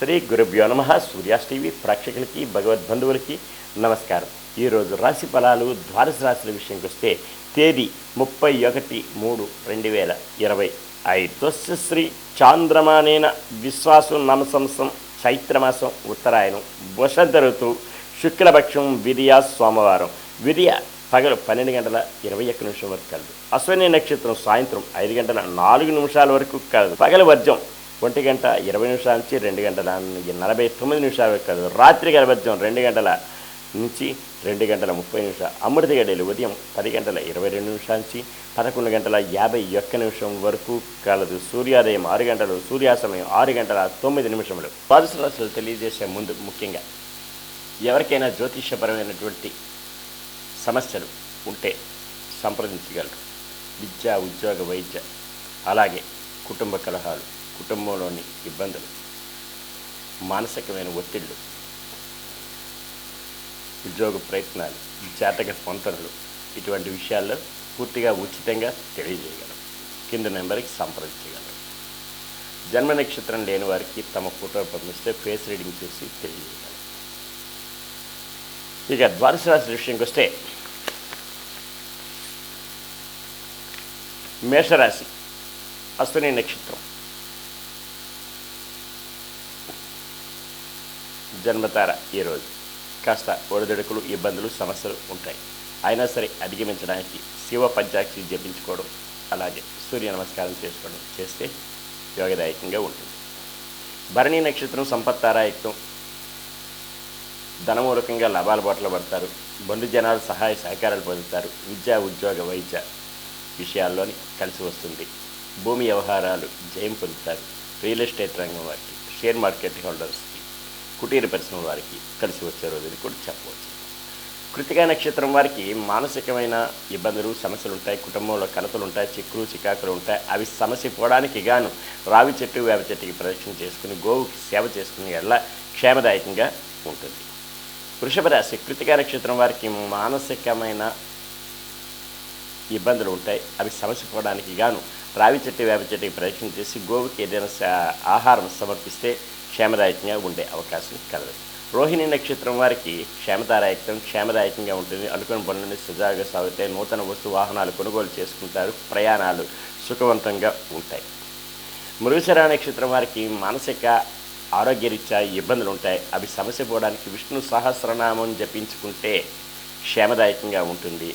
శ్రీ గురుభ్యో నమ. సూర్యాస్ టీవీ ప్రేక్షకులకి భగవద్బంధువులకి నమస్కారం. ఈరోజు రాశి ఫలాలు ద్వాదశ రాశుల విషయంకి వస్తే తేదీ ముప్పై ఒకటి మూడు రెండు వేల ఇరవై ఐదు. శ్రీ చాంద్రమానేన విశ్వాసం నమసంసం చైత్రమాసం ఉత్తరాయణం వసంత ఋతు శుక్లపక్షం విరియ సోమవారం. విరియ పగలు పన్నెండు గంటల ఇరవై ఒక్క నిమిషం వరకు కలదు. అశ్వని నక్షత్రం సాయంత్రం ఐదు గంటల నాలుగు నిమిషాల వరకు కలదు. పగల వర్జం ఒంటి గంట ఇరవై నిమిషాల నుంచి రెండు గంటల నలభై తొమ్మిది నిమిషాల కాదు కలదు రాత్రి గల రెండు గంటల నుంచి రెండు గంటల ముప్పై నిమిషాలు. అమృత గడియలు ఉదయం పది గంటల ఇరవై రెండు నిమిషాల నుంచి పదకొండు గంటల యాభై ఒక్క నిమిషం వరకు కలదు. సూర్యోదయం ఆరు గంటలు సూర్యాస్తమయం ఆరు గంటల తొమ్మిది నిమిషములు. ద్వాదశ తెలియజేసే ముందు ముఖ్యంగా ఎవరికైనా జ్యోతిష్యపరమైనటువంటి సమస్యలు ఉంటే సంప్రదించగలరు. విద్య ఉద్యోగ వైద్య అలాగే కుటుంబ కలహాలు. కుటుంబంలోని ఇబ్బందులు మానసికమైన ఒత్తిళ్ళు ఉద్యోగ ప్రయత్నాలు జాతక పొంతనలు ఇటువంటి విషయాల్లో పూర్తిగా ఉచితంగా తెలియజేయగలరు కింద నెంబర్కి సంప్రదించగలరు జన్మ నక్షత్రం లేని వారికి తమ ఫోటో పంపిస్తే ఫేస్ రీడింగ్ చేసి తెలియజేయగలరు ఇక ద్వాదశ రాశి విషయంకి వస్తే మేషరాశి అశ్విని నక్షత్రం. జన్మతార ఈరోజు. కాస్త ఒడిదొడుకులు ఇబ్బందులు సమస్యలు ఉంటాయి. అయినా సరే అధిగమించడానికి శివ పంచాక్షి జపించుకోవడం అలాగే సూర్య నమస్కారం చేసుకోవడం చేస్తే యోగదాయకంగా ఉంటుంది. భరణి నక్షత్రం సంపత్తారాయుక్తం ధనమూలకంగా లాభాల బాటలు పడతారు. బంధు జనాలు సహాయ సహకారాలు పొందుతారు. విద్యా ఉద్యోగ వైద్య విషయాల్లోని కలిసి వస్తుంది. భూమి వ్యవహారాలు జయం పొందుతారు. రియల్ ఎస్టేట్ రంగం వారికి. Share market holders. కుటీర పరిశ్రమ వారికి కలిసి వచ్చే రోజుని కూడా చెప్పవచ్చు. కృతికా నక్షత్రం వారికి మానసికమైన ఇబ్బందులు సమస్యలు ఉంటాయి కుటుంబంలో కలతలు ఉంటాయి చిక్కులు చికాకులు ఉంటాయి. అవి సమస్య పోవడానికి గాను రావి చెట్టు వేప చెట్టుకి ప్రదక్షిణ చేసుకుని గోవుకి సేవ చేసుకుని ఎలా క్షేమదాయకంగా ఉంటుంది. వృషభ రాశి కృతికా నక్షత్రం వారికి మానసికమైన ఇబ్బందులు ఉంటాయి. అవి సమస్య పోవడానికి గాను రావి చెట్టు వేప చెట్టుకి ప్రదక్షిణ చేసి గోవుకి ఏదైనా ఆహారం సమర్పిస్తే క్షేమదాయకంగా ఉండే అవకాశం కలదు. రోహిణి నక్షత్రం వారికి క్షేమతారాయకం క్షేమదాయకంగా ఉంటుంది. అనుకున్న బండ్లని సుజాగా సాగుతాయి నూతన వస్తు వాహనాలు కొనుగోలు చేసుకుంటారు. ప్రయాణాలు సుఖవంతంగా ఉంటాయి. మృగశిర నక్షత్రం వారికి మానసిక ఆరోగ్యరీత్యా ఇబ్బందులు ఉంటాయి అవి సమస్య పోవడానికి విష్ణు సహస్రనామం జపించుకుంటే క్షేమదాయకంగా ఉంటుంది.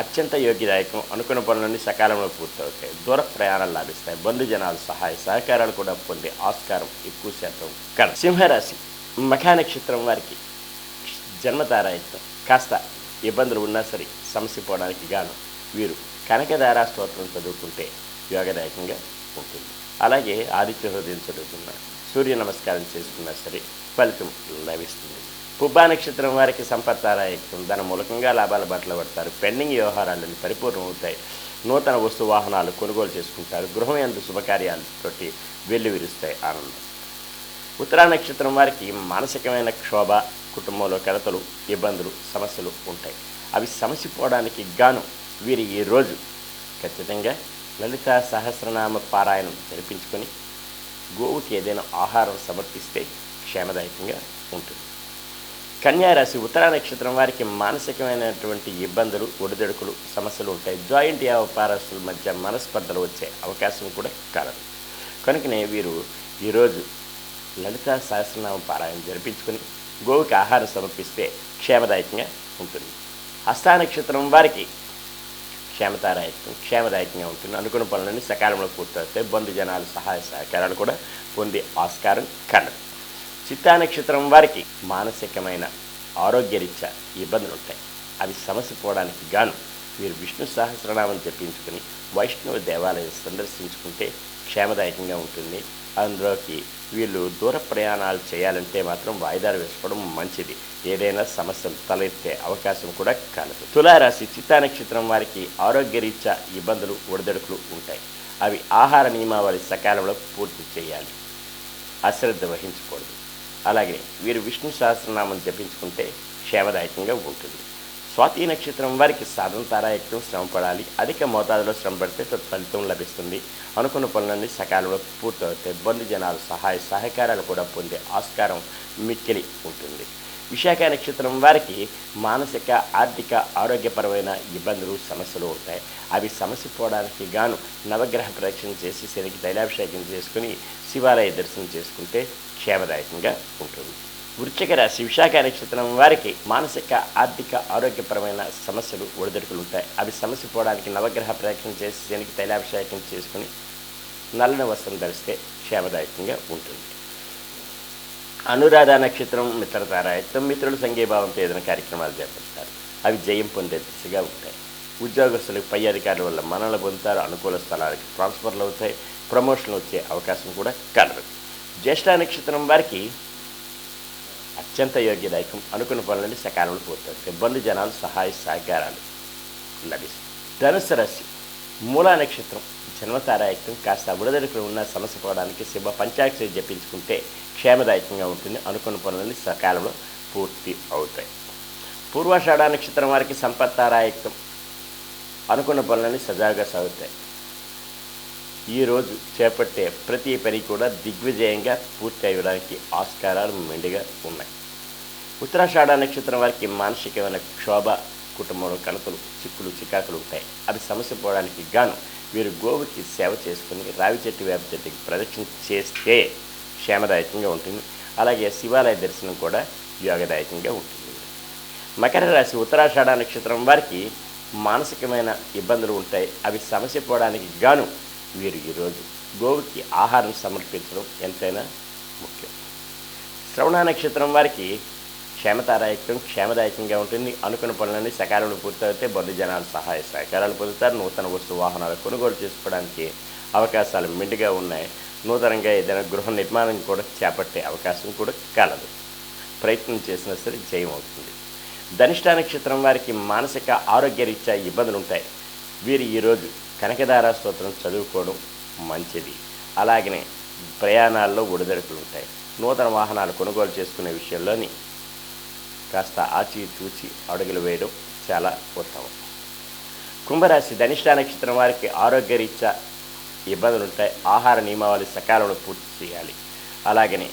అత్యంత యోగ్యదాయకం. అనుకున్న పనులన్నీ సకాలంలో పూర్తవుతాయి. దూర ప్రయాణాలు లాభిస్తాయి. బంధుజనాలు సహాయ సహకారాలు కూడా పొందే ఆస్కారం ఎక్కువ శాతం కదా సింహరాశి మఖా నక్షత్రం వారికి జన్మతారాయత్వం కాస్త ఇబ్బందులు ఉన్నా సరే సమస్య పోవడానికి గాను వీరు కనకధారా స్తోత్రం చదువుకుంటే యోగదాయకంగా ఉంటుంది. అలాగే ఆదిత్య హృదయం చదువుతున్నారు. సూర్య నమస్కారం చేసుకున్నా సరే ఫలితం లభిస్తుంది. పుబ్బా నక్షత్రం వారికి సంపత్తారాయత్వం ధన మూలకంగా లాభాల బాటలో పడతారు. పెండింగ్ వ్యవహారాలన్నీ పరిపూర్ణమవుతాయి. నూతన వస్తు వాహనాలు కొనుగోలు చేసుకుంటారు. గృహం ఎందు శుభకార్యాలతోటి వెల్లు విరుస్తాయి. ఆనందం. ఉత్తరా నక్షత్రం వారికి మానసికమైన క్షోభ కుటుంబంలో కలతలు ఇబ్బందులు సమస్యలు ఉంటాయి. అవి సమసిపోవడానికి గాను వీరు ఈరోజు రోజు ఖచ్చితంగా లలిత సహస్రనామ పారాయణం జరిపించుకొని గోవుకి ఏదైనా ఆహారం సమర్పిస్తే క్షేమదాయకంగా ఉంటుంది. కన్యారాశి ఉత్తరా నక్షత్రం వారికి మానసికమైనటువంటి ఇబ్బందులు ఒడిదొడుకులు సమస్యలు ఉంటాయి. జాయింట్ వ్యాపారస్తుల మధ్య మనస్పర్ధలు వచ్చే అవకాశం కూడా కలదు కనుకనే వీరు ఈరోజు లలితా సహస్రనామ పారాయణం జరిపించుకొని గోవుకి ఆహారం సమర్పిస్తే క్షేమదాయకంగా ఉంటుంది. హస్తా నక్షత్రం వారికి క్షేమతారాయత్వం క్షేమదాయకంగా ఉంటుంది. అనుకున్న పనులన్నీ సకాలంలో పూర్తవుతాయి. బంధు జనాలు సహాయ సహకారాలు కూడా పొందే ఆస్కారం కలదు. చిత్తా నక్షత్రం వారికి మానసికమైన ఆరోగ్యరీత్యా ఇబ్బందులు ఉంటాయి అవి సమస్య పోవడానికి గాను వీరు విష్ణు సహస్రనామం చెప్పించుకుని వైష్ణవ దేవాలయం సందర్శించుకుంటే క్షేమదాయకంగా ఉంటుంది. అందులోకి వీళ్ళు దూర ప్రయాణాలు చేయాలంటే మాత్రం వాయిదాలు వేసుకోవడం మంచిది. ఏదైనా సమస్యలు తలెత్తే అవకాశం కూడా కలదు. తులారాశి చిత్తా నక్షత్రం వారికి ఆరోగ్యరీత్యా ఇబ్బందులు ఒడిదొడుకులు ఉంటాయి. అవి ఆహార నియమావళి సకాలంలో పూర్తి చేయాలి. అశ్రద్ధ వహించకూడదు. అలాగే వీరు విష్ణు సహస్రనామం జపించుకుంటే క్షేమదాయకంగా ఉంటుంది. స్వాతి నక్షత్రం వారికి సాధన ఎక్కువ శ్రమ పడాలి అధిక మోతాదులో శ్రమ పడితే ఫలితం లభిస్తుంది. అనుకున్న పనులన్నీ సకాలంలో పూర్తవుతాయి. బంధు జనాలు సహాయ సహకారాలు కూడా పొందే ఆస్కారం మిక్కిలి ఉంటుంది. విశాఖ నక్షత్రం వారికి మానసిక ఆర్థిక ఆరోగ్యపరమైన ఇబ్బందులు సమస్యలు ఉంటాయి. అవి సమస్య పోవడానికి గాను నవగ్రహ ప్రదక్షిణ చేసి శనికి తైలాభిషేకం చేసుకుని శివాలయ దర్శనం చేసుకుంటే క్షేమదాయకంగా ఉంటుంది. వృశ్చిక రాశి విశాఖ నక్షత్రం వారికి మానసిక ఆర్థిక ఆరోగ్యపరమైన సమస్యలు ఒడిదొడుకులు ఉంటాయి. అవి సమస్య పోవడానికి నవగ్రహ ప్రయత్నం చేసి శనికి తైలాభిషేకం చేసుకుని నల్లని వస్త్రం ధరిస్తే క్షేమదాయకంగా ఉంటుంది. అనురాధ నక్షత్రం మిత్రతారాయత్వం మిత్రులు సంఘీభావంతో ఏదైనా కార్యక్రమాలు చేపడతారు. అవి జయం పొందే దిశగా ఉంటాయి. ఉద్యోగస్తులకు పై అధికారుల వల్ల మనలు పొందుతారు అనుకూల స్థలాలకు ట్రాన్స్ఫర్లు అవుతాయి ప్రమోషన్లు వచ్చే అవకాశం కూడా కలదు. జ్యేష్ఠ నక్షత్రం వారికి అత్యంత యోగ్యదాయకం. అనుకున్న పనులని సకాలంలో పోతారు ఇబ్బంది జనాలు సహాయ సహకారాలు లభిస్తాయి. ధనుసు రాశి. మూలా నక్షత్రం. జన్మతారాయకం కాస్త విడదడుకులు ఉన్న సమస్య పోవడానికి శివ పంచాక్షరి జపించుకుంటే క్షేమదాయకంగా ఉంటుంది. అనుకున్న పనులని సకాలంలో పూర్తి అవుతాయి. పూర్వాషాఢ నక్షత్రం వారికి సంపత్తారాయకం అనుకున్న పనులన్నీ సజావుగా సాగుతాయి. ఈరోజు చేపట్టే ప్రతి పని కూడా దిగ్విజయంగా పూర్తి అయ్యడానికి ఆస్కారాలు మెండుగా ఉన్నాయి. ఉత్తరాషాఢ నక్షత్రం వారికి మానసికమైన క్షోభ కుటుంబంలో కలతలు చిక్కులు చికాకులు ఉంటాయి. అవి సమస్య పోవడానికి గాను వీరు గోవుకి సేవ చేసుకుని రావి చెట్టు వేప చెట్టుకి ప్రదక్షిణ చేస్తే క్షేమదాయకంగా ఉంటుంది. అలాగే శివాలయ దర్శనం కూడా యోగదాయకంగా ఉంటుంది. మకర రాశి ఉత్తరాషాఢ నక్షత్రం వారికి మానసికమైన ఇబ్బందులు ఉంటాయి. అవి సమస్య పోవడానికి గాను వీరు ఈరోజు గోవుకి ఆహారం సమర్పించడం ఎంతైనా ముఖ్యం. శ్రవణ నక్షత్రం వారికి క్షేమతారాయకం క్షేమదాయకంగా ఉంటుంది. అనుకున్న పనులన్నీ సకాలంలో పూర్తయితే బంధు జనాలు సహాయ సహకారాలు పొందుతారు. నూతన వస్తు వాహనాలు కొనుగోలు చేసుకోవడానికి అవకాశాలు మిండుగా ఉన్నాయి. నూతనంగా ఏదైనా గృహ నిర్మాణం కూడా చేపట్టే అవకాశం కూడా కలదు. ప్రయత్నం చేసినా సరే జయం అవుతుంది. ధనిష్ట నక్షత్రం వారికి మానసిక ఆరోగ్యరీత్యా ఇబ్బందులు ఉంటాయి వీరు ఈరోజు కనకదార స్తోత్రం చదువుకోవడం మంచిది. అలాగనే ప్రయాణాల్లో ఒడిదడుకులు ఉంటాయి. నూతన వాహనాలు కొనుగోలు చేసుకునే విషయంలోని కాస్త ఆచి తూచి అడుగులు వేయడం చాలా ఉత్తమం. కుంభరాశి ధనిష్ట నక్షత్రం వారికి ఆరోగ్యరీత్యా ఇబ్బందులు ఉంటాయి ఆహార నియమావళి సకాలంలో పూర్తి చేయాలి. అలాగనే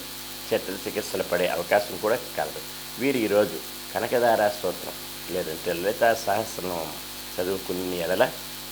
చెట్ల చికిత్సలు పడే అవకాశం కూడా కలదు. వీరు ఈరోజు కనకదార స్తోత్రం లేదంటే లలితా సహస్రనామం చదువుకుని ఎడల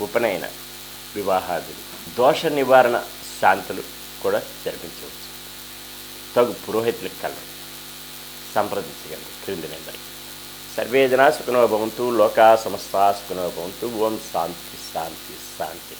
ఉపనయన వివాహాదులు. దోష నివారణ శాంతులు కూడా జరిపించవచ్చు. తగు పురోహితులకు కలరు సంప్రదించగలరు క్రింది నెంబర్. సర్వే జనా సుఖనో భవంతు లోకా సమస్త సుఖనో భవంతు ఓం శాంతి శాంతి శాంతి.